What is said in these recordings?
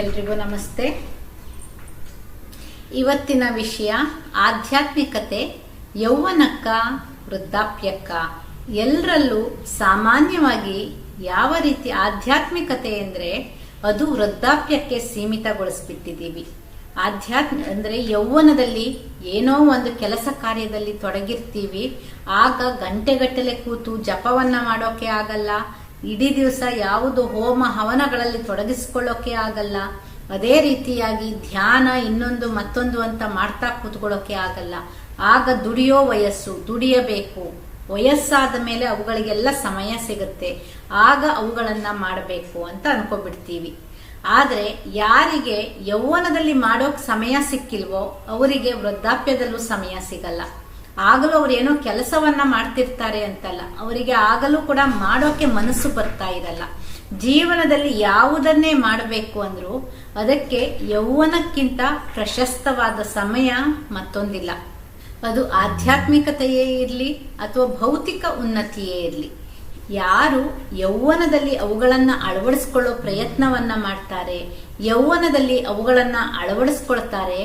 ಎಲ್ರಿಗೂ ನಮಸ್ತೆ. ಇವತ್ತಿನ ವಿಷಯ ಆಧ್ಯಾತ್ಮಿಕತೆ, ಯೌವನಕ್ಕ, ವೃದ್ಧಾಪ್ಯಕ್ಕ. ಎಲ್ಲರಲ್ಲೂ ಸಾಮಾನ್ಯವಾಗಿ ಯಾವ ರೀತಿ ಆಧ್ಯಾತ್ಮಿಕತೆ ಅಂದರೆ ಅದು ವೃದ್ಧಾಪ್ಯಕ್ಕೆ ಸೀಮಿತಗೊಳಿಸ್ಬಿಟ್ಟಿದ್ದೀವಿ. ಆಧ್ಯಾತ್ಮ ಅಂದರೆ ಯೌವನದಲ್ಲಿ ಏನೋ ಒಂದು ಕೆಲಸ ಕಾರ್ಯದಲ್ಲಿ ತೊಡಗಿರ್ತೀವಿ. ಆಗ ಗಂಟೆಗಟ್ಟಲೆ ಕೂತು ಜಪವನ್ನ ಮಾಡೋಕೆ ಆಗಲ್ಲ ಇಡೀ ದಿವಸ ಯಾವುದು ಹೋಮ ಹವನಗಳಲ್ಲಿ ತೊಡಗಿಸ್ಕೊಳ್ಳೋಕೆ ಆಗಲ್ಲ. ಅದೇ ರೀತಿಯಾಗಿ ಧ್ಯಾನ ಇನ್ನೊಂದು ಮತ್ತೊಂದು ಅಂತ ಮಾಡ್ತಾ ಕೂತ್ಕೊಳ್ಳೋಕೆ ಆಗಲ್ಲ. ಆಗ ದುಡಿಯೋ ವಯಸ್ಸು, ದುಡಿಯಬೇಕು. ವಯಸ್ಸಾದ ಮೇಲೆ ಅವುಗಳಿಗೆಲ್ಲ ಸಮಯ ಸಿಗುತ್ತೆ. ಆಗ ಅವುಗಳನ್ನ ಮಾಡಬೇಕು ಅಂತ ಅನ್ಕೋಬಿಡ್ತೀವಿ. ಆದರೆ ಯಾರಿಗೆ ಯೌವನದಲ್ಲಿ ಮಾಡೋಕ್ ಸಮಯ ಸಿಕ್ಕಿಲ್ವೋ, ಅವರಿಗೆ ವೃದ್ಧಾಪ್ಯದಲ್ಲೂ ಸಮಯ ಸಿಗಲ್ಲ. ಆಗಲೂ ಅವ್ರು ಏನೋ ಕೆಲಸವನ್ನ ಮಾಡ್ತಿರ್ತಾರೆ ಅಂತಲ್ಲ, ಅವರಿಗೆ ಆಗಲೂ ಕೂಡ ಮಾಡೋಕೆ ಮನಸ್ಸು ಬರ್ತಾ ಇರಲ್ಲ. ಜೀವನದಲ್ಲಿ ಯಾವುದನ್ನೇ ಮಾಡಬೇಕು ಅಂದ್ರೂ ಅದಕ್ಕೆ ಯೌವನಕ್ಕಿಂತ ಪ್ರಶಸ್ತವಾದ ಸಮಯ ಮತ್ತೊಂದಿಲ್ಲ. ಅದು ಆಧ್ಯಾತ್ಮಿಕತೆಯೇ ಇರಲಿ ಅಥವಾ ಭೌತಿಕ ಉನ್ನತಿಯೇ ಇರಲಿ. ಯಾರು ಯೌವನದಲ್ಲಿ ಅವುಗಳನ್ನು ಅಳವಡಿಸ್ಕೊಳ್ಳೋ ಪ್ರಯತ್ನವನ್ನ ಮಾಡ್ತಾರೆ, ಯೌವನದಲ್ಲಿ ಅವುಗಳನ್ನು ಅಳವಡಿಸ್ಕೊಳ್ತಾರೆ,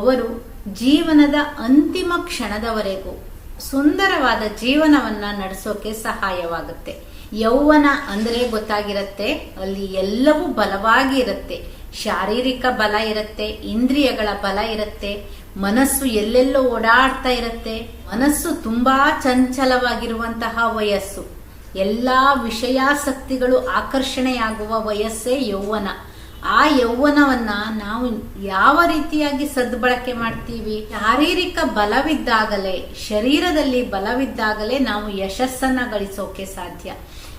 ಅವರು ಜೀವನದ ಅಂತಿಮ ಕ್ಷಣದವರೆಗೂ ಸುಂದರವಾದ ಜೀವನವನ್ನ ನಡೆಸೋಕೆ ಸಹಾಯವಾಗುತ್ತೆ. ಯೌವನ ಅಂದ್ರೆ ಗೊತ್ತಾಗಿರತ್ತೆ, ಅಲ್ಲಿ ಎಲ್ಲವೂ ಬಲವಾಗಿ ಇರುತ್ತೆ. ಶಾರೀರಿಕ ಬಲ ಇರುತ್ತೆ, ಇಂದ್ರಿಯಗಳ ಬಲ ಇರುತ್ತೆ, ಮನಸ್ಸು ಎಲ್ಲೆಲ್ಲೋ ಓಡಾಡ್ತಾ ಇರುತ್ತೆ. ಮನಸ್ಸು ತುಂಬಾ ಚಂಚಲವಾಗಿರುವಂತಹ ವಯಸ್ಸು. ಎಲ್ಲಾ ವಿಷಯಾಸಕ್ತಿಗಳು ಆಕರ್ಷಣೆಯಾಗುವ ವಯಸ್ಸೇ ಯೌವನ. ಆ ಯೌವನವನ್ನ ನಾವು ಯಾವ ರೀತಿಯಾಗಿ ಸದ್ಬಳಕೆ ಮಾಡ್ತೀವಿ? ಶಾರೀರಿಕ ಬಲವಿದ್ದಾಗಲೇ, ಶರೀರದಲ್ಲಿ ಬಲವಿದ್ದಾಗಲೇ ನಾವು ಯಶಸ್ಸನ್ನ ಗಳಿಸೋಕೆ ಸಾಧ್ಯ.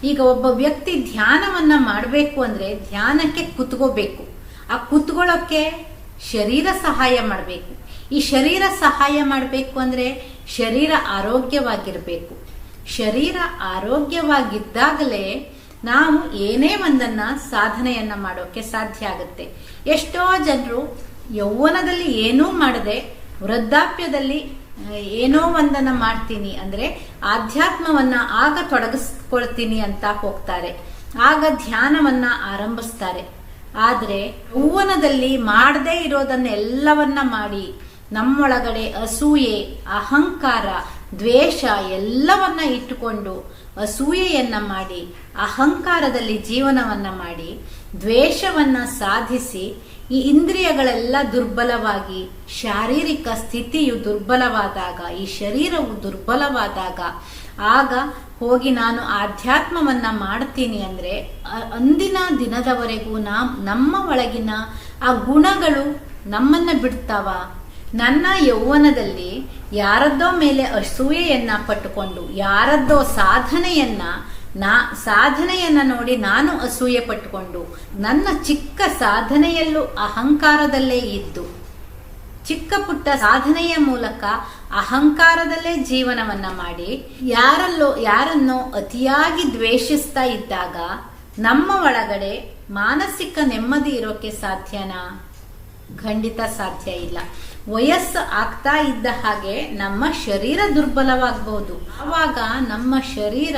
ಈಗ ಒಬ್ಬ ವ್ಯಕ್ತಿ ಧ್ಯಾನವನ್ನ ಮಾಡಬೇಕು ಅಂದ್ರೆ ಧ್ಯಾನಕ್ಕೆ ಕುತ್ಕೋಬೇಕು. ಆ ಕುತ್ಕೊಳ್ಳೋಕೆ ಶರೀರ ಸಹಾಯ ಮಾಡಬೇಕು. ಈ ಶರೀರ ಸಹಾಯ ಮಾಡಬೇಕು ಅಂದ್ರೆ ಶರೀರ ಆರೋಗ್ಯವಾಗಿರಬೇಕು. ಶರೀರ ಆರೋಗ್ಯವಾಗಿದ್ದಾಗಲೇ ನಾವು ಏನೇ ಒಂದನ್ನ ಸಾಧನೆಯನ್ನ ಮಾಡೋಕೆ ಸಾಧ್ಯ ಆಗುತ್ತೆ. ಎಷ್ಟೋ ಜನರು ಯೌವನದಲ್ಲಿ ಏನೂ ಮಾಡದೆ ವೃದ್ಧಾಪ್ಯದಲ್ಲಿ ಏನೋ ಒಂದನ್ನ ಮಾಡ್ತೀನಿ ಅಂದ್ರೆ ಆಧ್ಯಾತ್ಮವನ್ನ ಆಗ ತೊಡಗಿಸ್ಕೊಳ್ತೀನಿ ಅಂತ ಹೋಗ್ತಾರೆ. ಆಗ ಧ್ಯಾನವನ್ನ ಆರಂಭಿಸ್ತಾರೆ. ಆದ್ರೆ ಯೌವನದಲ್ಲಿ ಮಾಡದೇ ಇರೋದನ್ನೆಲ್ಲವನ್ನ ಮಾಡಿ ನಮ್ಮೊಳಗಡೆ ಅಸೂಯೆ, ಅಹಂಕಾರ, ದ್ವೇಷ ಎಲ್ಲವನ್ನ ಇಟ್ಟುಕೊಂಡು ಅಸೂಯೆಯನ್ನ ಮಾಡಿ, ಅಹಂಕಾರದಲ್ಲಿ ಜೀವನವನ್ನ ಮಾಡಿ, ದ್ವೇಷವನ್ನ ಸಾಧಿಸಿ, ಈ ಇಂದ್ರಿಯಗಳೆಲ್ಲ ದುರ್ಬಲವಾಗಿ, ಶಾರೀರಿಕ ಸ್ಥಿತಿಯು ದುರ್ಬಲವಾದಾಗ, ಈ ಶರೀರವು ದುರ್ಬಲವಾದಾಗ, ಆಗ ಹೋಗಿ ನಾನು ಆಧ್ಯಾತ್ಮವನ್ನ ಮಾಡ್ತೀನಿ ಅಂದ್ರೆ ಅಂದಿನ ದಿನದವರೆಗೂ ನಾ ನಮ್ಮ ಒಳಗಿನ ಆ ಗುಣಗಳು ನಮ್ಮನ್ನ ಬಿಡ್ತಾವ. ನನ್ನ ಯೌವನದಲ್ಲಿ ಯಾರದ್ದೋ ಮೇಲೆ ಅಸೂಯೆಯನ್ನ ಪಟ್ಟುಕೊಂಡು, ಯಾರದ್ದೋ ಸಾಧನೆಯನ್ನ, ನಾ, ಸಾಧನೆಯನ್ನ ನೋಡಿ ನಾನು ಅಸೂಯೆ ಪಟ್ಟುಕೊಂಡು, ನನ್ನ ಚಿಕ್ಕ ಸಾಧನೆಯಲ್ಲೂ ಅಹಂಕಾರದಲ್ಲೇ ಇದ್ದು, ಚಿಕ್ಕ ಪುಟ್ಟ ಸಾಧನೆಯ ಮೂಲಕ ಅಹಂಕಾರದಲ್ಲೇ ಜೀವನವನ್ನ ಮಾಡಿ, ಯಾರಲ್ಲೋ, ಯಾರನ್ನೋ ಅತಿಯಾಗಿ ದ್ವೇಷಿಸ್ತಾ ಇದ್ದಾಗ ನಮ್ಮ ಒಳಗಡೆ ಮಾನಸಿಕ ನೆಮ್ಮದಿ ಇರೋಕೆ ಸಾಧ್ಯನಾ? ಖಂಡಿತ ಸಾಧ್ಯ ಇಲ್ಲ. ವಯಸ್ಸು ಆಗ್ತಾ ಇದ್ದ ಹಾಗೆ ನಮ್ಮ ಶರೀರ ದುರ್ಬಲವಾಗಬಹುದು. ಆವಾಗ ನಮ್ಮ ಶರೀರ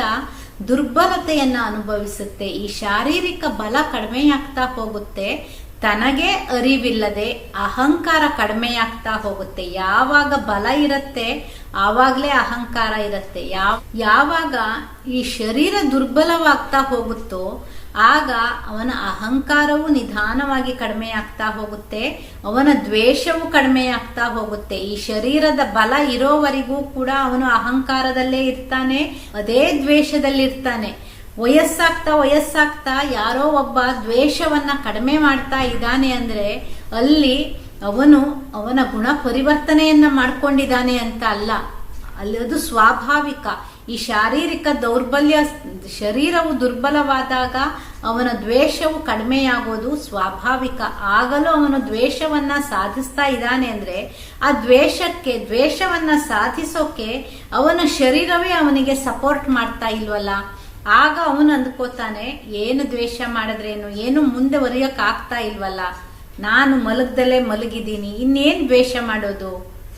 ದುರ್ಬಲತೆಯನ್ನ ಅನುಭವಿಸುತ್ತೆ. ಈ ಶಾರೀರಿಕ ಬಲ ಕಡಿಮೆಯಾಗ್ತಾ ಹೋಗುತ್ತೆ. ತನಗೆ ಅರಿವಿಲ್ಲದೆ ಅಹಂಕಾರ ಕಡಿಮೆಯಾಗ್ತಾ ಹೋಗುತ್ತೆ. ಯಾವಾಗ ಬಲ ಇರುತ್ತೆ, ಆವಾಗಲೇ ಅಹಂಕಾರ ಇರುತ್ತೆ. ಯಾವ, ಯಾವಾಗ ಈ ಶರೀರ ದುರ್ಬಲವಾಗ್ತಾ ಹೋಗುತ್ತೋ ಆಗ ಅವನ ಅಹಂಕಾರವು ನಿಧಾನವಾಗಿ ಕಡಿಮೆಯಾಗ್ತಾ ಹೋಗುತ್ತೆ, ಅವನ ದ್ವೇಷವು ಕಡಿಮೆಯಾಗ್ತಾ ಹೋಗುತ್ತೆ. ಈ ಶರೀರದ ಬಲ ಇರೋವರೆಗೂ ಕೂಡ ಅವನು ಅಹಂಕಾರದಲ್ಲೇ ಇರ್ತಾನೆ, ಅದೇ ದ್ವೇಷದಲ್ಲಿರ್ತಾನೆ. ವಯಸ್ಸಾಗ್ತಾ ವಯಸ್ಸಾಗ್ತಾ ಯಾರೋ ಒಬ್ಬ ದ್ವೇಷವನ್ನ ಕಡಿಮೆ ಮಾಡ್ತಾ ಇದ್ದಾನೆ ಅಂದ್ರೆ ಅಲ್ಲಿ ಅವನು ಅವನ ಗುಣ ಪರಿವರ್ತನೆಯನ್ನ ಮಾಡ್ಕೊಂಡಿದ್ದಾನೆ ಅಂತ ಅಲ್ಲ. ಅಲ್ಲಿ ಅದು ಸ್ವಾಭಾವಿಕ. ಈ ಶಾರೀರಿಕ ದೌರ್ಬಲ್ಯ, ಶರೀರವು ದುರ್ಬಲವಾದಾಗ ಅವನ ದ್ವೇಷವು ಕಡಿಮೆಯಾಗೋದು ಸ್ವಾಭಾವಿಕ. ಆಗಲೂ ಅವನು ದ್ವೇಷವನ್ನ ಸಾಧಿಸ್ತಾ ಇದ್ದಾನೆ ಅಂದ್ರೆ ಆ ದ್ವೇಷಕ್ಕೆ, ದ್ವೇಷವನ್ನ ಸಾಧಿಸೋಕೆ ಅವನ ಶರೀರವೇ ಅವನಿಗೆ ಸಪೋರ್ಟ್ ಮಾಡ್ತಾ ಇಲ್ವಲ್ಲ? ಆಗ ಅವನು ಅಂದ್ಕೋತಾನೆ, ಏನು ದ್ವೇಷ ಮಾಡಿದ್ರೇನು? ಏನು ಮುಂದೆ ಒರೆಯಕ್ ಆಗ್ತಾ ಇಲ್ವಲ್ಲ? ನಾನು ಮಲಗ್ದಲ್ಲೇ ಮಲಗಿದ್ದೀನಿ, ಇನ್ನೇನ್ ದ್ವೇಷ ಮಾಡೋದು?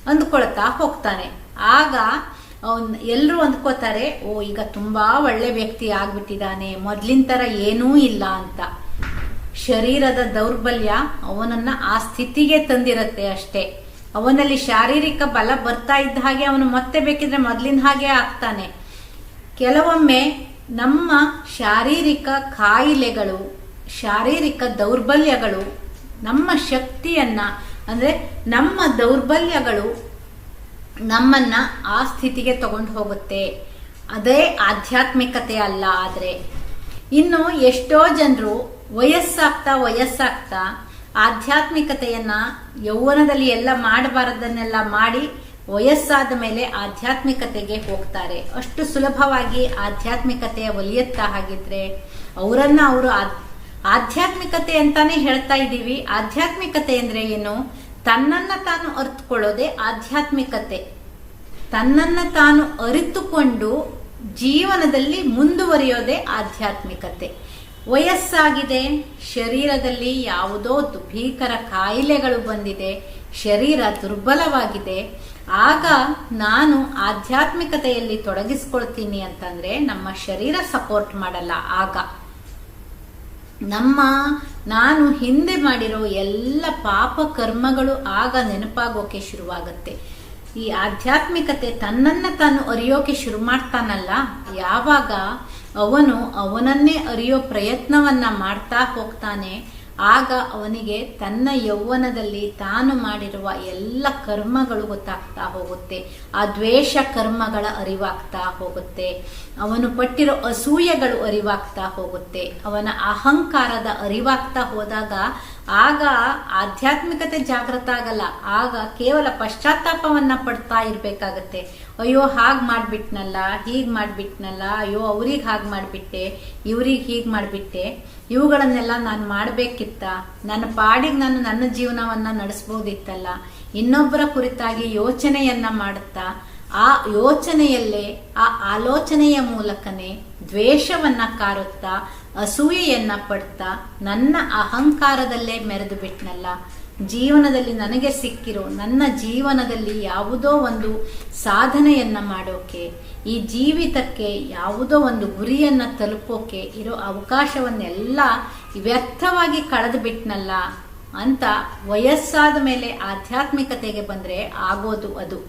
ಅಂದ್ಕೊಳ್ತಾ ಹೋಗ್ತಾನೆ. ಆಗ ಎಲ್ಲರೂ ಅಂದ್ಕೋತಾರೆ, ಓ, ಈಗ ತುಂಬಾ ಒಳ್ಳೆ ವ್ಯಕ್ತಿ ಆಗ್ಬಿಟ್ಟಿದ್ದಾನೆ ಮೊದ್ಲಿನ ತರ ಏನೂ ಇಲ್ಲ ಅಂತ. ಶರೀರದ ದೌರ್ಬಲ್ಯ ಅವನನ್ನ ಆ ಸ್ಥಿತಿಗೆ ತಂದಿರತ್ತೆ ಅಷ್ಟೇ. ಅವನಲ್ಲಿ ಶಾರೀರಿಕ ಬಲ ಬರ್ತಾ ಇದ್ದ ಹಾಗೆ ಅವನು ಮತ್ತೆ ಬೇಕಿದ್ರೆ ಮೊದಲಿನ ಹಾಗೆ ಆಗ್ತಾನೆ. ಕೆಲವೊಮ್ಮೆ ನಮ್ಮ ಶಾರೀರಿಕ ಕಾಯಿಲೆಗಳು, ಶಾರೀರಿಕ ದೌರ್ಬಲ್ಯಗಳು ನಮ್ಮ ಶಕ್ತಿಯನ್ನ, ಅಂದ್ರೆ ನಮ್ಮ ದೌರ್ಬಲ್ಯಗಳು ನಮ್ಮನ್ನ ಆ ಸ್ಥಿತಿಗೆ ತಗೊಂಡು ಹೋಗುತ್ತೆ. ಅದೇ ಆಧ್ಯಾತ್ಮಿಕತೆ ಅಲ್ಲ ಆದರೆ. ಇನ್ನು ಎಷ್ಟೋ ಜನರು ವಯಸ್ಸಾಗ್ತಾ ವಯಸ್ಸಾಗ್ತಾ ಆಧ್ಯಾತ್ಮಿಕತೆಯನ್ನ ಯೌವನದಲ್ಲಿ ಎಲ್ಲ ಮಾಡಬಾರದನ್ನೆಲ್ಲ ಮಾಡಿ ವಯಸ್ಸಾದ ಮೇಲೆ ಆಧ್ಯಾತ್ಮಿಕತೆಗೆ ಹೋಗ್ತಾರೆ. ಅಷ್ಟು ಸುಲಭವಾಗಿ ಆಧ್ಯಾತ್ಮಿಕತೆಯ ಒಲಿಯುತ್ತಾ ಹಾಗಿದ್ರೆ ಅವರನ್ನ ಅವರು ಆಧ್ಯಾತ್ಮಿಕತೆ ಅಂತಾನೆ ಹೇಳ್ತಾ ಇದ್ದೀವಿ. ಆಧ್ಯಾತ್ಮಿಕತೆ ಅಂದ್ರೆ ಏನು? ತನ್ನನ್ನ ತಾನು ಅರಿತುಕೊಳ್ಳೋದೇ ಆಧ್ಯಾತ್ಮಿಕತೆ. ತನ್ನನ್ನ ತಾನು ಅರಿತುಕೊಂಡು ಜೀವನದಲ್ಲಿ ಮುಂದುವರಿಯೋದೇ ಆಧ್ಯಾತ್ಮಿಕತೆ. ವಯಸ್ಸಾಗಿದೆ, ಶರೀರದಲ್ಲಿ ಯಾವುದೋ ಭೀಕರ ಕಾಯಿಲೆಗಳು ಬಂದಿದೆ, ಶರೀರ ದುರ್ಬಲವಾಗಿದೆ, ಆಗ ನಾನು ಆಧ್ಯಾತ್ಮಿಕತೆಯಲ್ಲಿ ತೊಡಗಿಸ್ಕೊಳ್ತೀನಿ ಅಂತಂದ್ರೆ ನಮ್ಮ ಶರೀರ ಸಪೋರ್ಟ್ ಮಾಡಲ್ಲ. ಆಗ ನಮ್ಮ, ನಾನು ಹಿಂದೆ ಮಾಡಿರೋ ಎಲ್ಲ ಪಾಪ ಕರ್ಮಗಳು ಆಗ ನೆನಪಾಗೋಕೆ ಶುರುವಾಗತ್ತೆ. ಈ ಆಧ್ಯಾತ್ಮಿಕತೆ ತನ್ನನ್ನ ತಾನು ಅರಿಯೋಕೆ ಶುರು ಮಾಡ್ತಾನಲ್ಲ, ಯಾವಾಗ ಅವನು ಅವನನ್ನೇ ಅರಿಯೋ ಪ್ರಯತ್ನವನ್ನ ಮಾಡ್ತಾ ಹೋಗ್ತಾನೆ ಆಗ ಅವನಿಗೆ ತನ್ನ ಯೌವನದಲ್ಲಿ ತಾನು ಮಾಡಿರುವ ಎಲ್ಲ ಕರ್ಮಗಳು ಗೊತ್ತಾಗ್ತಾ ಹೋಗುತ್ತೆ. ಆ ದ್ವೇಷ ಕರ್ಮಗಳ ಅರಿವಾಗ್ತಾ ಹೋಗುತ್ತೆ. ಅವನು ಪಟ್ಟಿರೋ ಅಸೂಯೆಗಳು ಅರಿವಾಗ್ತಾ ಹೋಗುತ್ತೆ. ಅವನ ಅಹಂಕಾರದ ಅರಿವಾಗ್ತಾ ಹೋದಾಗ ಆಗ ಆಧ್ಯಾತ್ಮಿಕತೆ ಜಾಗೃತ ಆಗಲ್ಲ. ಆಗ ಕೇವಲ ಪಶ್ಚಾತ್ತಾಪವನ್ನ ಪಡ್ತಾ ಇರ್ಬೇಕಾಗತ್ತೆ. ಅಯ್ಯೋ, ಹಾಗೆ ಮಾಡಿಬಿಟ್ನಲ್ಲ, ಹೀಗೆ ಮಾಡ್ಬಿಟ್ನಲ್ಲ, ಅಯ್ಯೋ, ಅವ್ರಿಗೆ ಹಾಗೆ ಮಾಡಿಬಿಟ್ಟೆ, ಇವ್ರಿಗೆ ಹೀಗೆ ಮಾಡಿಬಿಟ್ಟೆ, ಇವುಗಳನ್ನೆಲ್ಲ ನಾನು ಮಾಡಬೇಕಿತ್ತ. ನನ್ನ ಪಾಡಿಗೆ ನಾನು ನನ್ನ ಜೀವನವನ್ನ ನಡೆಸ್ಬೋದಿತ್ತಲ್ಲ. ಇನ್ನೊಬ್ಬರ ಕುರಿತಾಗಿ ಯೋಚನೆಯನ್ನ ಮಾಡುತ್ತಾ. ಆ ಯೋಚನೆಯಲ್ಲೇ, ಆ ಆಲೋಚನೆಯ ಮೂಲಕನೇ ದ್ವೇಷವನ್ನ ಕಾರುತ್ತಾ, ಅಸೂಯೆಯನ್ನ ಪಡ್ತಾ, ನನ್ನ ಅಹಂಕಾರದಲ್ಲೇ ಮೆರೆದು ಬಿಟ್ನಲ್ಲ. ಜೀವನದಲ್ಲಿ ನನಗೆ ಸಿಕ್ಕಿರೋ ನನ್ನ ಜೀವನದಲ್ಲಿ ಯಾವುದೋ ಒಂದು ಸಾಧನೆಯನ್ನ ಮಾಡೋಕೆ, ಈ ಜೀವಿತಕ್ಕೆ ಯಾವುದೋ ಒಂದು ಗುರಿಯನ್ನ ತಲುಪೋಕೆ ಇರೋ ಅವಕಾಶವನ್ನೆಲ್ಲ ವ್ಯರ್ಥವಾಗಿ ಕಳೆದು ಬಿಟ್ನಲ್ಲ ಅಂತ ವಯಸ್ಸಾದ ಮೇಲೆ ಆಧ್ಯಾತ್ಮಿಕತೆಗೆ ಬಂದ್ರೆ ಆಗೋದು ಅದು.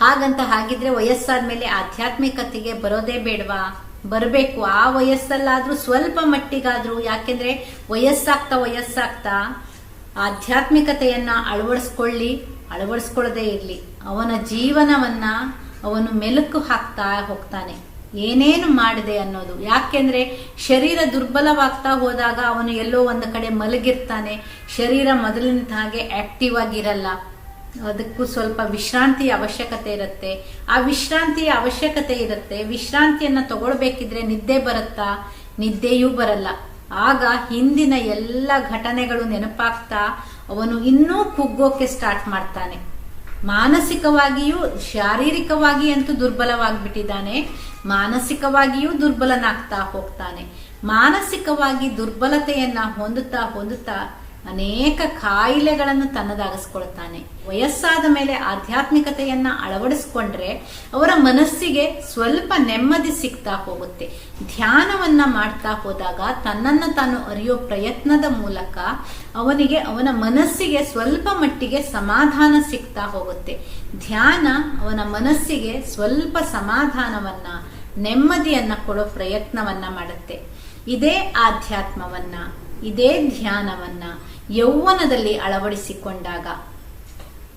ಹಾಗಂತ ಹಾಗಿದ್ರೆ ವಯಸ್ಸಾದ ಮೇಲೆ ಆಧ್ಯಾತ್ಮಿಕತೆಗೆ ಬರೋದೇ ಬೇಡವಾ? ಬರಬೇಕು. ಆ ವಯಸ್ಸಲ್ಲಾದ್ರೂ ಸ್ವಲ್ಪ ಮಟ್ಟಿಗಾದ್ರೂ, ಯಾಕೆಂದ್ರೆ ವಯಸ್ಸಾಗ್ತಾ ವಯಸ್ಸಾಗ್ತಾ ಆಧ್ಯಾತ್ಮಿಕತೆಯನ್ನ ಅಳವಡಿಸ್ಕೊಳ್ಳಿ, ಅಳವಡಿಸ್ಕೊಳ್ಳದೇ ಇರಲಿ. ಅವನ ಜೀವನವನ್ನ ಅವನು ಮೆಲುಕು ಹಾಕ್ತಾ ಹೋಗ್ತಾನೆ. ಏನೇನು ಮಾಡಿದೆ ಅನ್ನೋದು. ಯಾಕೆಂದ್ರೆ ಶರೀರ ದುರ್ಬಲವಾಗ್ತಾ ಹೋದಾಗ ಅವನು ಎಲ್ಲೋ ಒಂದು ಕಡೆ ಮಲಗಿರ್ತಾನೆ. ಶರೀರ ಮೊದಲಿನ ಹಾಗೆ ಆಕ್ಟಿವ್ ಆಗಿರಲ್ಲ. ಅದಕ್ಕೂ ಸ್ವಲ್ಪ ವಿಶ್ರಾಂತಿಯ ಅವಶ್ಯಕತೆ ಇರುತ್ತೆ. ಆ ವಿಶ್ರಾಂತಿಯ ಅವಶ್ಯಕತೆ ಇರುತ್ತೆ. ವಿಶ್ರಾಂತಿಯನ್ನ ತಗೊಳ್ಬೇಕಿದ್ರೆ ನಿದ್ದೆ ಬರುತ್ತಾ? ನಿದ್ದೆಯೂ ಬರಲ್ಲ. ಆಗ ಹಿಂದಿನ ಎಲ್ಲ ಘಟನೆಗಳು ನೆನಪಾಗ್ತಾ ಅವನು ಇನ್ನೂ ಕುಗ್ಗೋಕೆ ಸ್ಟಾರ್ಟ್ ಮಾಡ್ತಾನೆ. ಮಾನಸಿಕವಾಗಿಯೂ, ಶಾರೀರಿಕವಾಗಿ ಅಂತೂ ದುರ್ಬಲವಾಗಿಬಿಟ್ಟಿದ್ದಾನೆ. ಮಾನಸಿಕವಾಗಿಯೂ ದುರ್ಬಲನಾಗ್ತಾ ಹೋಗ್ತಾನೆ. ಮಾನಸಿಕವಾಗಿ ದುರ್ಬಲತೆಯನ್ನ ಹೊಂದುತ್ತಾ ಹೊಂದುತ್ತಾ ಅನೇಕ ಕಾಯಿಲೆಗಳನ್ನು ತನ್ನದಾಗಿಸ್ಕೊಳ್ತಾನೆ ವಯಸ್ಸಾದ ಮೇಲೆ ಆಧ್ಯಾತ್ಮಿಕತೆಯನ್ನ ಅಳವಡಿಸ್ಕೊಂಡ್ರೆ ಅವರ ಮನಸ್ಸಿಗೆ ಸ್ವಲ್ಪ ನೆಮ್ಮದಿ ಸಿಗ್ತಾ ಹೋಗುತ್ತೆ. ಧ್ಯಾನವನ್ನ ಮಾಡ್ತಾ ಹೋದಾಗ ತನ್ನನ್ನು ತಾನು ಅರಿಯೋ ಪ್ರಯತ್ನದ ಮೂಲಕ ಅವನಿಗೆ, ಅವನ ಮನಸ್ಸಿಗೆ ಸ್ವಲ್ಪ ಮಟ್ಟಿಗೆ ಸಮಾಧಾನ ಸಿಗ್ತಾ ಹೋಗುತ್ತೆ. ಧ್ಯಾನ ಅವನ ಮನಸ್ಸಿಗೆ ಸ್ವಲ್ಪ ಸಮಾಧಾನವನ್ನ, ನೆಮ್ಮದಿಯನ್ನ ಕೊಡೋ ಪ್ರಯತ್ನವನ್ನ ಮಾಡುತ್ತೆ. ಇದೇ ಆಧ್ಯಾತ್ಮವನ್ನ, ಇದೇ ಧ್ಯಾನವನ್ನ ಯೌವನದಲ್ಲಿ ಅಳವಡಿಸಿಕೊಂಡಾಗ.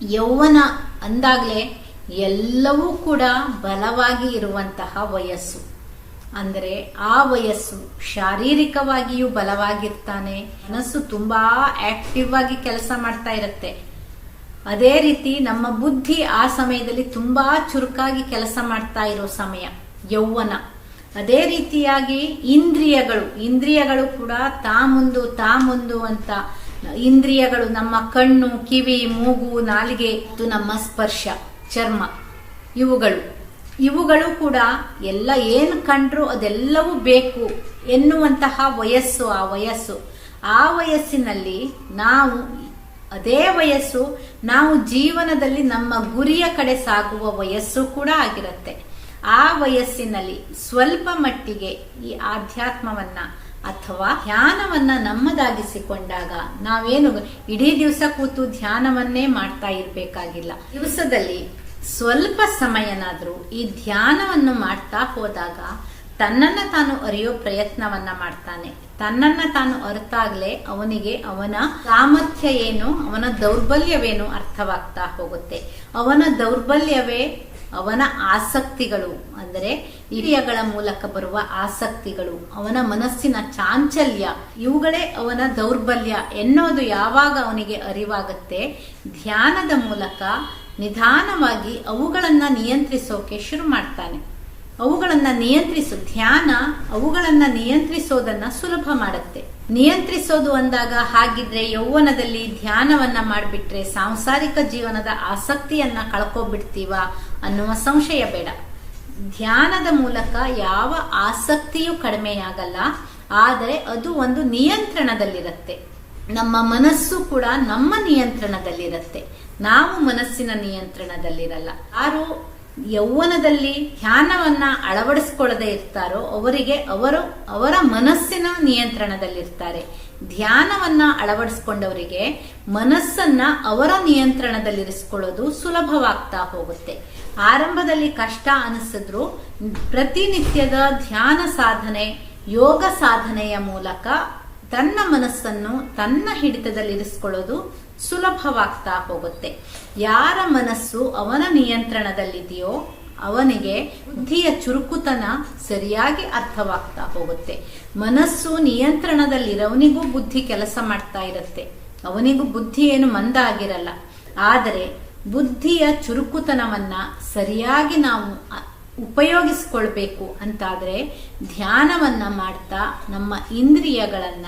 ಯೌವನ ಅಂದಾಗಲೇ ಎಲ್ಲವೂ ಕೂಡ ಬಲವಾಗಿ ಇರುವಂತಹ ವಯಸ್ಸು. ಅಂದರೆ ಆ ವಯಸ್ಸು ಶಾರೀರಿಕವಾಗಿಯೂ ಬಲವಾಗಿರ್ತಾನೆ, ಮನಸ್ಸು ತುಂಬಾ ಆಕ್ಟಿವ್ ಆಗಿ ಕೆಲಸ ಮಾಡ್ತಾ ಇರುತ್ತೆ. ಅದೇ ರೀತಿ ನಮ್ಮ ಬುದ್ಧಿ ಆ ಸಮಯದಲ್ಲಿ ತುಂಬಾ ಚುರುಕಾಗಿ ಕೆಲಸ ಮಾಡ್ತಾ ಇರೋ ಸಮಯ, ಯೌವನ. ಅದೇ ರೀತಿಯಾಗಿ ಇಂದ್ರಿಯಗಳು ಇಂದ್ರಿಯಗಳು ಕೂಡ ತಾ ಮುಂದು ತಾ ಮುಂದು ಅಂತ ಇಂದ್ರಿಯಗಳು, ನಮ್ಮ ಕಣ್ಣು, ಕಿವಿ, ಮೂಗು, ನಾಲಿಗೆ ನಮ್ಮ ಸ್ಪರ್ಶ ಚರ್ಮ, ಇವುಗಳು. ಇವುಗಳು ಕೂಡ ಎಲ್ಲ ಏನು ಕಂಡ್ರು ಅದೆಲ್ಲವೂ ಬೇಕು ಎನ್ನುವಂತಹ ವಯಸ್ಸು, ಆ ವಯಸ್ಸು. ಆ ವಯಸ್ಸಿನಲ್ಲಿ ನಾವು, ಅದೇ ವಯಸ್ಸು, ನಾವು ಜೀವನದಲ್ಲಿ ನಮ್ಮ ಗುರಿಯ ಕಡೆ ಸಾಗುವ ವಯಸ್ಸು ಕೂಡ ಆಗಿರುತ್ತೆ. ಆ ವಯಸ್ಸಿನಲ್ಲಿ ಸ್ವಲ್ಪ ಮಟ್ಟಿಗೆ ಈ ಆಧ್ಯಾತ್ಮವನ್ನ ಅಥವಾ ಧ್ಯಾನವನ್ನ ನಮ್ಮದಾಗಿಸಿಕೊಂಡಾಗ ನಾವೇನು ಇಡೀ ದಿವಸ ಕೂತು ಧ್ಯಾನವನ್ನೇ ಮಾಡ್ತಾ ಇರ್ಬೇಕಾಗಿಲ್ಲ. ದಿವಸದಲ್ಲಿ ಸ್ವಲ್ಪ ಸಮಯನಾದ್ರೂ ಈ ಧ್ಯಾನವನ್ನು ಮಾಡ್ತಾ ಹೋದಾಗ ತನ್ನನ್ನ ತಾನು ಅರಿಯೋ ಪ್ರಯತ್ನವನ್ನ ಮಾಡ್ತಾನೆ. ತನ್ನನ್ನ ತಾನು ಅರ್ಥಾಗ್ಲೇ ಅವನಿಗೆ ಅವನ ಸಾಮರ್ಥ್ಯ ಏನು, ಅವನ ದೌರ್ಬಲ್ಯವೇನು ಅರ್ಥವಾಗ್ತಾ ಹೋಗುತ್ತೆ. ಅವನ ದೌರ್ಬಲ್ಯವೇ ಅವನ ಆಸಕ್ತಿಗಳು, ಅಂದರೆ ಹಿರಿಯಗಳ ಮೂಲಕ ಬರುವ ಆಸಕ್ತಿಗಳು, ಅವನ ಮನಸ್ಸಿನ ಚಾಂಚಲ್ಯ, ಇವುಗಳೇ ಅವನ ದೌರ್ಬಲ್ಯ ಎನ್ನೋದು ಯಾವಾಗ ಅವನಿಗೆ ಅರಿವಾಗುತ್ತೆ? ಧ್ಯಾನದ ಮೂಲಕ ನಿಧಾನವಾಗಿ ಅವುಗಳನ್ನ ನಿಯಂತ್ರಿಸೋಕೆ ಶುರು ಮಾಡ್ತಾನೆ. ಅವುಗಳನ್ನ ನಿಯಂತ್ರಿಸು, ಧ್ಯಾನ ಅವುಗಳನ್ನ ನಿಯಂತ್ರಿಸೋದನ್ನ ಸುಲಭ ಮಾಡುತ್ತೆ. ನಿಯಂತ್ರಿಸೋದು ಅಂದಾಗ ಹಾಗಿದ್ರೆ ಯೌವನದಲ್ಲಿ ಧ್ಯಾನವನ್ನ ಮಾಡಿಬಿಟ್ರೆ ಸಾಂಸಾರಿಕ ಜೀವನದ ಆಸಕ್ತಿಯನ್ನ ಕಳ್ಕೊಬಿಡ್ತೀವ? ಅನ್ನುವ ಸಂಶಯ ಬೇಡ. ಧ್ಯಾನದ ಮೂಲಕ ಯಾವ ಆಸಕ್ತಿಯೂ ಕಡಿಮೆಯಾಗಲ್ಲ, ಆದರೆ ಅದು ಒಂದು ನಿಯಂತ್ರಣದಲ್ಲಿರುತ್ತೆ. ನಮ್ಮ ಮನಸ್ಸು ಕೂಡ ನಮ್ಮ ನಿಯಂತ್ರಣದಲ್ಲಿರುತ್ತೆ. ನಾವು ಮನಸ್ಸಿನ ನಿಯಂತ್ರಣದಲ್ಲಿರಲ್ಲ. ಯಾರು ಯೌವನದಲ್ಲಿ ಧ್ಯಾನವನ್ನ ಅಳವಡಿಸ್ಕೊಳ್ಳದೆ ಇರ್ತಾರೋ, ಅವರಿಗೆ ಅವರು ಅವರ ಮನಸ್ಸಿನ ನಿಯಂತ್ರಣದಲ್ಲಿರ್ತಾರೆ. ಧ್ಯಾನವನ್ನ ಅಳವಡಿಸ್ಕೊಂಡವರಿಗೆ ಮನಸ್ಸನ್ನ ಅವರ ನಿಯಂತ್ರಣದಲ್ಲಿರಿಸಿಕೊಳ್ಳೋದು ಸುಲಭವಾಗ್ತಾ ಹೋಗುತ್ತೆ. ಆರಂಭದಲ್ಲಿ ಕಷ್ಟ ಅನಿಸಿದ್ರು ಪ್ರತಿನಿತ್ಯದ ಧ್ಯಾನ ಸಾಧನೆ, ಯೋಗ ಸಾಧನೆಯ ಮೂಲಕ ತನ್ನ ಮನಸ್ಸನ್ನು ತನ್ನ ಹಿಡಿತದಲ್ಲಿರಿಸ್ಕೊಳ್ಳೋದು ಸುಲಭವಾಗ್ತಾ ಹೋಗುತ್ತೆ. ಯಾರ ಮನಸ್ಸು ಅವನ ನಿಯಂತ್ರಣದಲ್ಲಿದೆಯೋ ಅವನಿಗೆ ಬುದ್ಧಿಯ ಚುರುಕುತನ ಸರಿಯಾಗಿ ಅರ್ಥವಾಗ್ತಾ ಹೋಗುತ್ತೆ. ಮನಸ್ಸು ನಿಯಂತ್ರಣದಲ್ಲಿರವನಿಗೂ ಬುದ್ಧಿ ಕೆಲಸ ಮಾಡ್ತಾ ಇರುತ್ತೆ. ಅವನಿಗೂ ಬುದ್ಧಿ ಏನು ಮಂದ ಆಗಿರಲ್ಲ ಆದರೆ ಬುದ್ಧಿಯ ಚುರುಕುತನವನ್ನ ಸರಿಯಾಗಿ ನಾವು ಉಪಯೋಗಿಸ್ಕೊಳ್ಬೇಕು ಅಂತಾದ್ರೆ ಧ್ಯಾನವನ್ನ ಮಾಡ್ತಾ ನಮ್ಮ ಇಂದ್ರಿಯಗಳನ್ನ,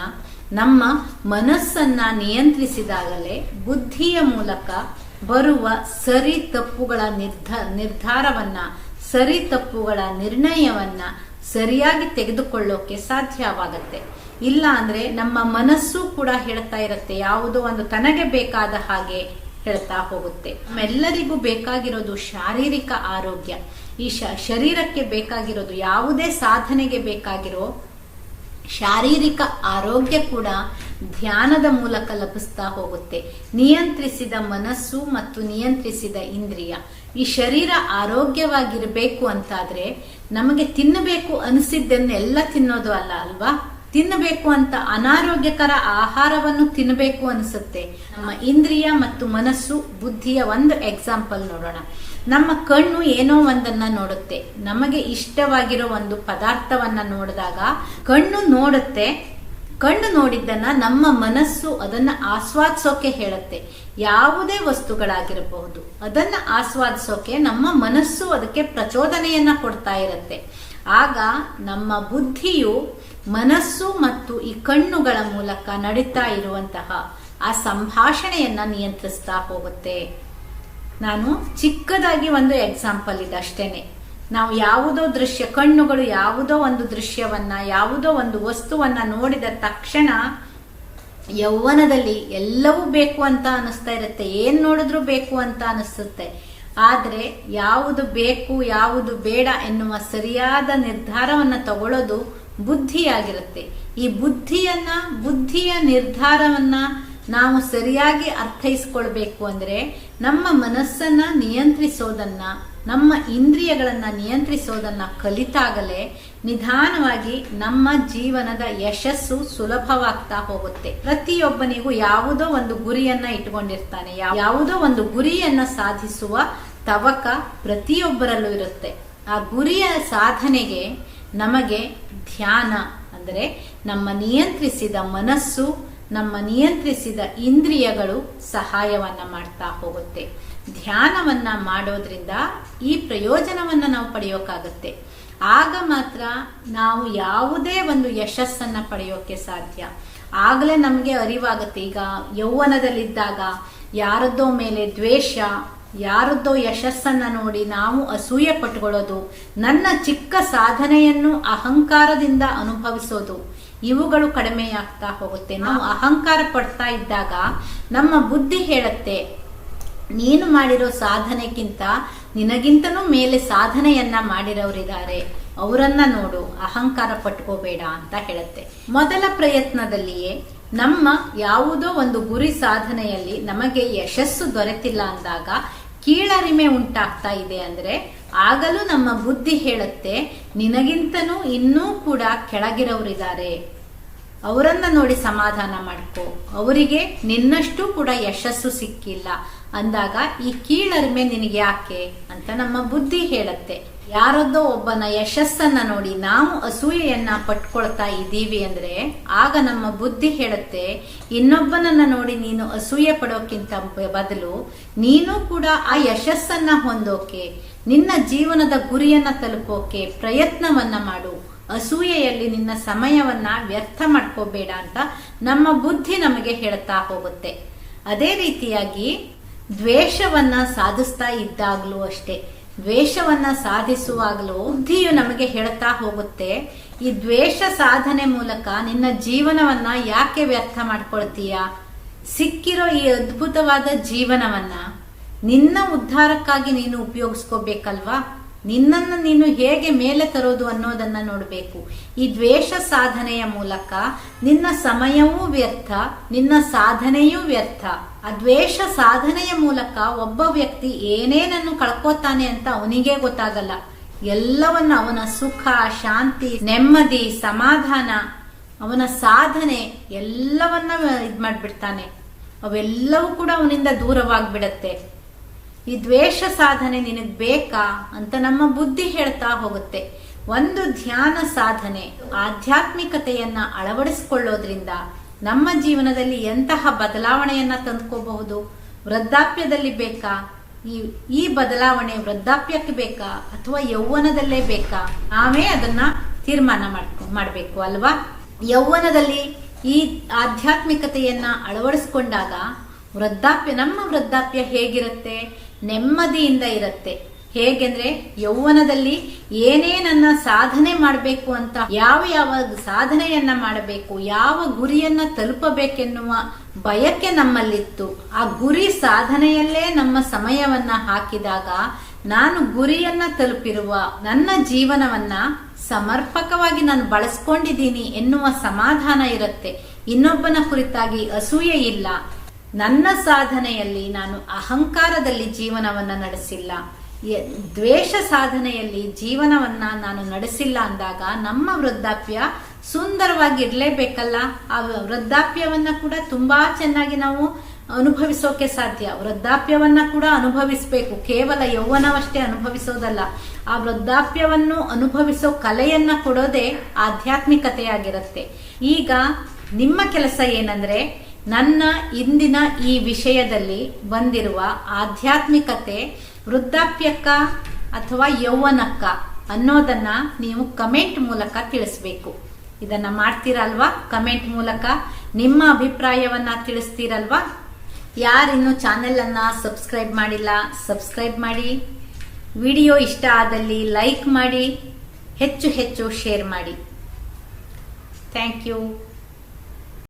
ನಮ್ಮ ಮನಸ್ಸನ್ನ ನಿಯಂತ್ರಿಸಿದಾಗಲೇ ಬುದ್ಧಿಯ ಮೂಲಕ ಬರುವ ಸರಿ ತಪ್ಪುಗಳ ನಿರ್ಧ, ನಿರ್ಧಾರವನ್ನ, ಸರಿ ತಪ್ಪುಗಳ ನಿರ್ಣಯವನ್ನ ಸರಿಯಾಗಿ ತೆಗೆದುಕೊಳ್ಳೋಕೆ ಸಾಧ್ಯವಾಗತ್ತೆ. ಇಲ್ಲ ಅಂದ್ರೆ ನಮ್ಮ ಮನಸ್ಸು ಕೂಡ ಹೇಳ್ತಾ ಇರುತ್ತೆ, ಯಾವುದೋ ಒಂದು ತನಗೆ ಬೇಕಾದ ಹಾಗೆ ಹೇಳ್ತಾ ಹೋಗುತ್ತೆ. ನಮ್ಮೆಲ್ಲರಿಗೂ ಬೇಕಾಗಿರೋದು ಶಾರೀರಿಕ ಆರೋಗ್ಯ. ಈ ಶರೀರಕ್ಕೆ ಬೇಕಾಗಿರೋದು ಯಾವುದೇ ಸಾಧನೆಗೆ ಬೇಕಾಗಿರೋ ಶಾರೀರಿಕ ಆರೋಗ್ಯ ಕೂಡ ಧ್ಯಾನದ ಮೂಲಕ ಲಭಿಸ್ತಾ ಹೋಗುತ್ತೆ. ನಿಯಂತ್ರಿಸಿದ ಮನಸ್ಸು ಮತ್ತು ನಿಯಂತ್ರಿಸಿದ ಇಂದ್ರಿಯ. ಈ ಶರೀರ ಆರೋಗ್ಯವಾಗಿರಬೇಕು ಅಂತಾದ್ರೆ ನಮಗೆ ತಿನ್ನಬೇಕು ಅನಿಸಿದ್ದನ್ನೆಲ್ಲ ತಿನ್ನೋದು ಅಲ್ಲ ಅಲ್ವಾ? ತಿನ್ನಬೇಕು ಅಂತ ಅನಾರೋಗ್ಯಕರ ಆಹಾರವನ್ನು ತಿನ್ನಬೇಕು ಅನಿಸುತ್ತೆ. ನಮ್ಮ ಇಂದ್ರಿಯ ಮತ್ತು ಮನಸ್ಸು ಬುದ್ಧಿಯ ಒಂದು ಎಕ್ಸಾಂಪಲ್ ನೋಡೋಣ. ನಮ್ಮ ಕಣ್ಣು ಏನೋ ಒಂದನ್ನ ನೋಡುತ್ತೆ. ನಮಗೆ ಇಷ್ಟವಾಗಿರೋ ಒಂದು ಪದಾರ್ಥವನ್ನ ನೋಡಿದಾಗ ಕಣ್ಣು ನೋಡುತ್ತೆ ಕಣ್ಣು ನೋಡಿದ್ದನ್ನ ನಮ್ಮ ಮನಸ್ಸು ಅದನ್ನ ಆಸ್ವಾದಿಸೋಕೆ ಹೇಳುತ್ತೆ. ಯಾವುದೇ ವಸ್ತುಗಳಾಗಿರಬಹುದು. ಅದನ್ನ ಆಸ್ವಾದಿಸೋಕೆ ನಮ್ಮ ಮನಸ್ಸು ಅದಕ್ಕೆ ಪ್ರಚೋದನೆಯನ್ನ ಕೊಡ್ತಾ ಇರುತ್ತೆ. ಆಗ ನಮ್ಮ ಬುದ್ಧಿಯು ಮನಸ್ಸು ಮತ್ತು ಈ ಕಣ್ಣುಗಳ ಮೂಲಕ ನಡೀತಾ ಇರುವಂತಹ ಆ ಸಂಭಾಷಣೆಯನ್ನ ನಿಯಂತ್ರಿಸ್ತಾ ಹೋಗುತ್ತೆ. ನಾನು ಚಿಕ್ಕದಾಗಿ ಒಂದು ಎಕ್ಸಾಂಪಲ್ ಇದೆ ಅಷ್ಟೇನೆ. ನಾವು ಯಾವುದೋ ದೃಶ್ಯ, ಕಣ್ಣುಗಳು ಯಾವುದೋ ಒಂದು ದೃಶ್ಯವನ್ನ, ಯಾವುದೋ ಒಂದು ವಸ್ತುವನ್ನ ನೋಡಿದ ತಕ್ಷಣ ಯೌವನದಲ್ಲಿ ಎಲ್ಲವೂ ಬೇಕು ಅಂತ ಅನಿಸ್ತಾ ಇರುತ್ತೆ. ಏನ್ ನೋಡಿದ್ರು ಬೇಕು ಅಂತ ಅನಿಸುತ್ತೆ ಆದ್ರೆ ಯಾವುದು ಬೇಕು, ಯಾವುದು ಬೇಡ ಎನ್ನುವ ಸರಿಯಾದ ನಿರ್ಧಾರವನ್ನ ತಗೊಳ್ಳೋದು ಬುದ್ಧಿಯಾಗಿರುತ್ತೆ. ಈ ಬುದ್ಧಿಯನ್ನ, ಬುದ್ಧಿಯ ನಿರ್ಧಾರವನ್ನ ನಾವು ಸರಿಯಾಗಿ ಅರ್ಥೈಸ್ಕೊಳ್ಬೇಕು ಅಂದ್ರೆ ನಮ್ಮ ಮನಸ್ಸನ್ನ ನಿಯಂತ್ರಿಸೋದನ್ನ ನಮ್ಮ ಇಂದ್ರಿಯಗಳನ್ನು ನಿಯಂತ್ರಿಸೋದನ್ನ ಕಲಿತಾಗಲೇ ನಿಧಾನವಾಗಿ ನಮ್ಮ ಜೀವನದ ಯಶಸ್ಸು ಸುಲಭವಾಗ್ತಾ ಹೋಗುತ್ತೆ. ಪ್ರತಿಯೊಬ್ಬನಿಗೂ ಯಾವುದೋ ಒಂದು ಗುರಿಯನ್ನ ಇಟ್ಕೊಂಡಿರ್ತಾನೆ. ಯಾವುದೋ ಒಂದು ಗುರಿಯನ್ನ ಸಾಧಿಸುವ ತವಕ ಪ್ರತಿಯೊಬ್ಬರಲ್ಲೂ ಇರುತ್ತೆ. ಆ ಗುರಿಯ ಸಾಧನೆಗೆ ನಮಗೆ ಧ್ಯಾನ ಅಂದರೆ ನಮ್ಮ ನಿಯಂತ್ರಿಸಿದ ಮನಸ್ಸು, ನಮ್ಮ ನಿಯಂತ್ರಿಸಿದ ಇಂದ್ರಿಯಗಳು ಸಹಾಯವನ್ನ ಮಾಡ್ತಾ ಹೋಗುತ್ತೆ. ಧ್ಯಾನವನ್ನ ಮಾಡೋದ್ರಿಂದ ಈ ಪ್ರಯೋಜನವನ್ನ ನಾವು ಪಡೆಯೋಕ್ಕಾಗತ್ತೆ ಆಗ ಮಾತ್ರ ನಾವು ಯಾವುದೇ ಒಂದು ಯಶಸ್ಸನ್ನ ಪಡೆಯೋಕೆ ಸಾಧ್ಯ. ಆಗಲೇ ನಮಗೆ ಅರಿವಾಗುತ್ತೆ. ಈಗ ಯೌವನದಲ್ಲಿದ್ದಾಗ ಯಾರದ್ದೋ ಮೇಲೆ ದ್ವೇಷ, ಯಾರದ್ದೋ ಯಶಸ್ಸನ್ನ ನೋಡಿ ನಾವು ಅಸೂಯೆ ಪಟ್ಕೊಳ್ಳೋದು, ನನ್ನ ಚಿಕ್ಕ ಸಾಧನೆಯನ್ನು ಅಹಂಕಾರದಿಂದ ಅನುಭವಿಸೋದು, ಇವುಗಳು ಕಡಿಮೆಯಾಗ್ತಾ ಹೋಗುತ್ತೆ. ನಾವು ಅಹಂಕಾರ ಪಡ್ತಾ ಇದ್ದಾಗ ನಮ್ಮ ಬುದ್ಧಿ ಹೇಳುತ್ತೆ ನೀನು ಮಾಡಿರೋ ಸಾಧನೆಗಿಂತ ನಿನಗಿಂತನೂ ಮೇಲೆ ಸಾಧನೆಯನ್ನ ಮಾಡಿರೋರಿದ್ದಾರೆ. ಅವರನ್ನ ನೋಡು, ಅಹಂಕಾರ ಪಟ್ಕೋಬೇಡ ಅಂತ ಹೇಳುತ್ತೆ. ಮೊದಲ ಪ್ರಯತ್ನದಲ್ಲಿಯೇ ನಮ್ಮ ಯಾವುದೋ ಒಂದು ಗುರಿ ಸಾಧನೆಯಲ್ಲಿ ನಮಗೆ ಯಶಸ್ಸು ದೊರೆತಿಲ್ಲ ಅಂದಾಗ ಕೀಳರಿಮೆ ಉಂಟಾಗ್ತಾ ಇದೆ ಅಂದ್ರೆ ಆಗಲೂ ನಮ್ಮ ಬುದ್ಧಿ ಹೇಳುತ್ತೆ, ನಿನಗಿಂತನೂ ಇನ್ನೂ ಕೂಡ ಕೆಳಗಿರೋರಿದ್ದಾರೆ. ಅವರನ್ನ ನೋಡಿ ಸಮಾಧಾನ ಮಾಡ್ಕೋ. ಅವರಿಗೆ ನಿನ್ನಷ್ಟು ಕೂಡ ಯಶಸ್ಸು ಸಿಕ್ಕಿಲ್ಲ. ಅಂದಾಗ ಈ ಕೀಳರಿಮೆ ನಿನಗೆ ಯಾಕೆ ಅಂತ ನಮ್ಮ ಬುದ್ಧಿ ಹೇಳುತ್ತೆ. ಯಾರದ್ದೋ ಒಬ್ಬನ ಯಶಸ್ಸನ್ನ ನೋಡಿ ನಾವು ಅಸೂಯೆಯನ್ನ ಪಟ್ಕೊಳ್ತಾ ಇದ್ದೀವಿ ಅಂದ್ರೆ ಆಗ ನಮ್ಮ ಬುದ್ಧಿ ಹೇಳುತ್ತೆ, ಇನ್ನೊಬ್ಬನನ್ನ ನೋಡಿ ನೀನು ಅಸೂಯೆ ಪಡೋಕ್ಕಿಂತ ಬದಲು ನೀನು ಕೂಡ ಆ ಯಶಸ್ಸನ್ನ ಹೊಂದೋಕೆ, ನಿನ್ನ ಜೀವನದ ಗುರಿಯನ್ನ ತಲುಪೋಕೆ ಪ್ರಯತ್ನವನ್ನ ಮಾಡು. ಅಸೂಯೆಯಲ್ಲಿ ನಿನ್ನ ಸಮಯವನ್ನ ವ್ಯರ್ಥ ಮಾಡ್ಕೋಬೇಡ ಅಂತ ನಮ್ಮ ಬುದ್ಧಿ ನಮಗೆ ಹೇಳ್ತಾ ಹೋಗುತ್ತೆ. ಅದೇ ರೀತಿಯಾಗಿ ದ್ವೇಷವನ್ನ ಸಾಧಿಸ್ತಾ ಇದ್ದಾಗ್ಲೂ ಅಷ್ಟೇ. ದ್ವೇಷವನ್ನ ಸಾಧಿಸುವಾಗಲೂ ಬುದ್ಧಿಯು ನಮಗೆ ಹೇಳ್ತಾ ಹೋಗುತ್ತೆ, ಈ ದ್ವೇಷ ಸಾಧನೆ ಮೂಲಕ ನಿನ್ನ ಜೀವನವನ್ನ ಯಾಕೆ ವ್ಯರ್ಥ ಮಾಡ್ಕೊಳ್ತೀಯ? ಸಿಕ್ಕಿರೋ ಈ ಅದ್ಭುತವಾದ ಜೀವನವನ್ನ ನಿನ್ನ ಉದ್ಧಾರಕ್ಕಾಗಿ ನೀನು ಉಪಯೋಗಿಸ್ಕೋಬೇಕಲ್ವಾ? ನಿನ್ನನ್ನು ನೀನು ಹೇಗೆ ಮೇಲೆ ತರೋದು ಅನ್ನೋದನ್ನ ನೋಡಬೇಕು. ಈ ದ್ವೇಷ ಸಾಧನೆಯ ಮೂಲಕ ನಿನ್ನ ಸಮಯವೂ ವ್ಯರ್ಥ, ನಿನ್ನ ಸಾಧನೆಯೂ ವ್ಯರ್ಥ. ಆ ದ್ವೇಷ ಸಾಧನೆಯ ಮೂಲಕ ಒಬ್ಬ ವ್ಯಕ್ತಿ ಏನೇನನ್ನು ಕಳ್ಕೋತಾನೆ ಅಂತ ಅವನಿಗೆ ಗೊತ್ತಾಗಲ್ಲ. ಎಲ್ಲವನ್ನ ಅವನ ಸುಖ, ಶಾಂತಿ, ನೆಮ್ಮದಿ, ಸಮಾಧಾನ, ಅವನ ಸಾಧನೆ ಎಲ್ಲವನ್ನ ಇದ್ ಮಾಡಿಬಿಡ್ತಾನೆ. ಅವೆಲ್ಲವೂ ಕೂಡ ಅವನಿಂದ ದೂರವಾಗ್ಬಿಡತ್ತೆ. ಈ ದ್ವೇಷ ಸಾಧನೆ ನಿನಗ್ ಬೇಕಾ ಅಂತ ನಮ್ಮ ಬುದ್ಧಿ ಹೇಳ್ತಾ ಹೋಗುತ್ತೆ. ಒಂದು ಧ್ಯಾನ ಸಾಧನೆ ಆಧ್ಯಾತ್ಮಿಕತೆಯನ್ನ ಅಳವಡಿಸಿಕೊಳ್ಳೋದ್ರಿಂದ ನಮ್ಮ ಜೀವನದಲ್ಲಿ ಎಂತಹ ಬದಲಾವಣೆಯನ್ನ ತಂದ್ಕೋಬಹುದು? ವೃದ್ಧಾಪ್ಯದಲ್ಲಿ ಬೇಕಾ? ಈ ಈ ಬದಲಾವಣೆ ವೃದ್ಧಾಪ್ಯಕ್ಕೆ ಬೇಕಾ? ಅಥವಾ ಯೌವನದಲ್ಲೇ ಬೇಕಾ? ನಾವೇ ಅದನ್ನ ತೀರ್ಮಾನ ಮಾಡ್ಕೊ, ಮಾಡ್ಬೇಕು, ಅಲ್ವಾ? ಯೌವನದಲ್ಲಿ ಈ ಆಧ್ಯಾತ್ಮಿಕತೆಯನ್ನ ಅಳವಡಿಸ್ಕೊಂಡಾಗ ವೃದ್ಧಾಪ್ಯ, ನಮ್ಮ ವೃದ್ಧಾಪ್ಯ ಹೇಗಿರುತ್ತೆ? ನೆಮ್ಮದಿಯಿಂದ ಇರುತ್ತೆ. ಹೇಗೆಂದ್ರೆ ಯೌವನದಲ್ಲಿ ಏನೇನನ್ನ ಸಾಧನೆ ಮಾಡಬೇಕು ಅಂತ ಯಾವ ಯಾವ ಸಾಧನೆಯನ್ನ ಮಾಡಬೇಕು, ಯಾವ ಗುರಿಯನ್ನ ತಲುಪಬೇಕೆನ್ನುವ ಬಯಕೆ ನಮ್ಮಲ್ಲಿತ್ತು. ಆ ಗುರಿ ಸಾಧನೆಯಲ್ಲೇ ನಮ್ಮ ಸಮಯವನ್ನ ಹಾಕಿದಾಗ ನಾನು ಗುರಿಯನ್ನ ತಲುಪಿರುವ ನನ್ನ ಜೀವನವನ್ನ ಸಮರ್ಪಕವಾಗಿ ನಾನು ಬಳಸ್ಕೊಂಡಿದ್ದೀನಿ ಎನ್ನುವ ಸಮಾಧಾನ ಇರುತ್ತೆ. ಇನ್ನೊಬ್ಬನ ಕುರಿತಾಗಿ ಅಸೂಯೆ ಇಲ್ಲ. ನನ್ನ ಸಾಧನೆಯಲ್ಲಿ ನಾನು ಅಹಂಕಾರದಲ್ಲಿ ಜೀವನವನ್ನ ನಡೆಸಿಲ್ಲ. ದ್ವೇಷ ಸಾಧನೆಯಲ್ಲಿ ಜೀವನವನ್ನ ನಾನು ನಡೆಸಿಲ್ಲ ಅಂದಾಗ ನಮ್ಮ ವೃದ್ಧಾಪ್ಯ ಸುಂದರವಾಗಿ ಇರ್ಲೇಬೇಕಲ್ಲ? ಆ ವೃದ್ಧಾಪ್ಯವನ್ನ ಕೂಡ ತುಂಬಾ ಚೆನ್ನಾಗಿ ನಾವು ಅನುಭವಿಸೋಕೆ ಸಾಧ್ಯ. ವೃದ್ಧಾಪ್ಯವನ್ನ ಕೂಡ ಅನುಭವಿಸಬೇಕು. ಕೇವಲ ಯೌವನವಷ್ಟೇ ಅನುಭವಿಸೋದಲ್ಲ. ಆ ವೃದ್ಧಾಪ್ಯವನ್ನು ಅನುಭವಿಸೋ ಕಲೆಯನ್ನ ಕೊಡೋದೇ ಆಧ್ಯಾತ್ಮಿಕತೆಯಾಗಿರುತ್ತೆ. ಈಗ ನಿಮ್ಮ ಕೆಲಸ ಏನಂದ್ರೆ, ನನ್ನ ಇಂದಿನ ಈ ವಿಷಯದಲ್ಲಿ ಬಂದಿರುವ ಆಧ್ಯಾತ್ಮಿಕತೆ ವೃದ್ಧಾಪ್ಯಕ್ಕ ಅಥವಾ ಯೌವನಕ್ಕ ಅನ್ನೋದನ್ನ ನೀವು ಕಮೆಂಟ್ ಮೂಲಕ ತಿಳಿಸ್ಬೇಕು. ಇದನ್ನ ಮಾಡ್ತೀರಲ್ವಾ? ಕಮೆಂಟ್ ಮೂಲಕ ನಿಮ್ಮ ಅಭಿಪ್ರಾಯವನ್ನ ತಿಳಿಸ್ತೀರಲ್ವಾ? ಯಾರಿನ್ನು ಚಾನೆಲ್ ಅನ್ನ ಸಬ್ಸ್ಕ್ರೈಬ್ ಮಾಡಿಲ್ಲ, ಸಬ್ಸ್ಕ್ರೈಬ್ ಮಾಡಿ. ವಿಡಿಯೋ ಇಷ್ಟ ಆದಲ್ಲಿ ಲೈಕ್ ಮಾಡಿ, ಹೆಚ್ಚು ಹೆಚ್ಚು ಶೇರ್ ಮಾಡಿ. Thank you.